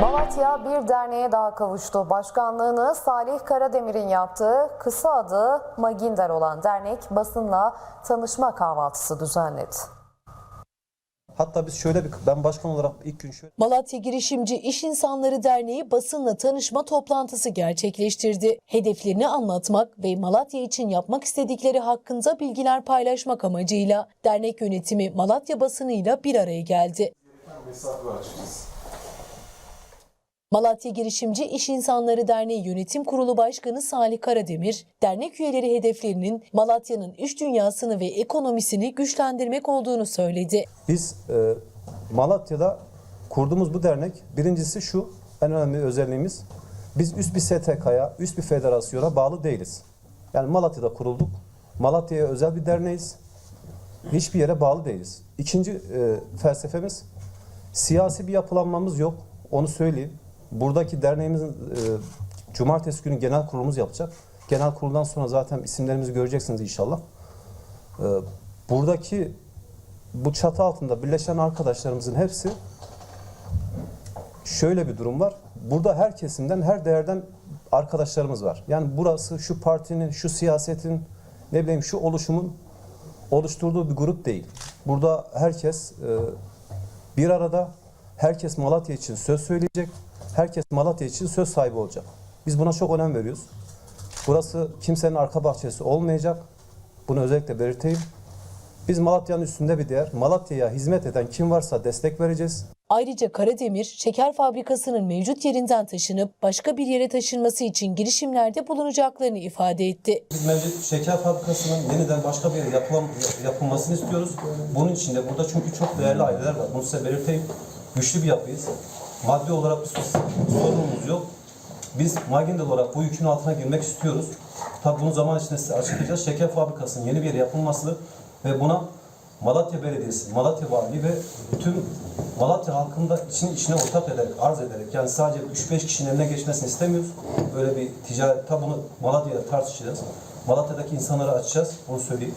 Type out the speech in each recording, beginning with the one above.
Malatya bir derneğe daha kavuştu. Başkanlığını Salih Karademir'in yaptığı kısa adı Maginder olan dernek basınla tanışma kahvaltısı düzenledi. Hatta biz şöyle bir ben başkan olarak ilk gün şöyle Malatya Girişimci İş İnsanları Derneği basınla tanışma toplantısı gerçekleştirdi. Hedeflerini anlatmak ve Malatya için yapmak istedikleri hakkında bilgiler paylaşmak amacıyla dernek yönetimi Malatya basınıyla bir araya geldi. Malatya Girişimci İş İnsanları Derneği Yönetim Kurulu Başkanı Salih Karademir, dernek üyeleri hedeflerinin Malatya'nın iş dünyasını ve ekonomisini güçlendirmek olduğunu söyledi. biz e, Malatya'da kurduğumuz bu dernek birincisi şu en önemli özelliğimiz biz üst bir STK'ya, üst bir federasyona bağlı değiliz. Yani Malatya'da kurulduk. Malatya'ya özel bir derneğiz. Hiçbir yere bağlı değiliz. İkinci e, felsefemiz siyasi bir yapılanmamız yok. Onu söyleyeyim. Buradaki derneğimizin e, cumartesi günü genel kurulumuz yapacak. Genel kuruldan sonra zaten isimlerimizi göreceksiniz inşallah. E, buradaki bu çatı altında birleşen arkadaşlarımızın hepsi şöyle bir durum var. Burada her kesimden, her değerden arkadaşlarımız var. Yani burası şu partinin, şu siyasetin, ne bileyim şu oluşumun oluşturduğu bir grup değil. Burada herkes e, bir arada, herkes Malatya için söz söyleyecek, herkes Malatya için söz sahibi olacak. Biz buna çok önem veriyoruz. Burası kimsenin arka bahçesi olmayacak. Bunu özellikle belirteyim. Biz Malatya'nın üstünde bir değer. Malatya'ya hizmet eden kim varsa destek vereceğiz. Ayrıca Karademir, şeker fabrikasının mevcut yerinden taşınıp başka bir yere taşınması için girişimlerde bulunacaklarını ifade etti. Biz mevcut şeker fabrikasının yeniden başka bir yere yapılan, yapılmasını istiyoruz. Bunun için de burada çünkü çok değerli aileler var. Bunu size belirteyim. Güçlü bir yapıyız. Maddi olarak bir sorunumuz yok. Biz Magindal olarak bu yükün altına girmek istiyoruz. Tabii bunu zaman içinde size açıklayacağız. Şeker fabrikasının yeni bir yere yapılması ve buna Malatya Belediyesi, Malatya Valiliği ve tüm Malatya halkını da için içine ortak ederek, arz ederek yani sadece 3-5 kişinin eline geçmesini istemiyoruz. Böyle bir ticaret, tabi bunu Malatya'da tartışacağız. Malatya'daki insanlara açacağız, bunu söyleyeyim.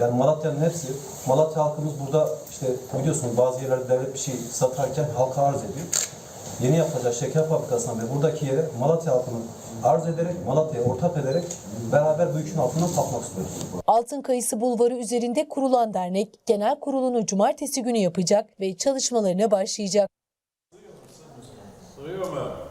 Yani Malatya'nın hepsi, Malatya halkımız burada işte biliyorsunuz bazı yerlerde devlet bir şey satarken halka arz ediyor. Yeni yapılacak şeker fabrikasına ve buradaki yere Malatya halkını arz ederek, Malatya'ya ortak ederek beraber bu yükün altından kalkmak istiyoruz. Altın Kayısı Bulvarı üzerinde kurulan dernek genel kurulunu cumartesi günü yapacak ve çalışmalarına başlayacak. Duyuyor mu?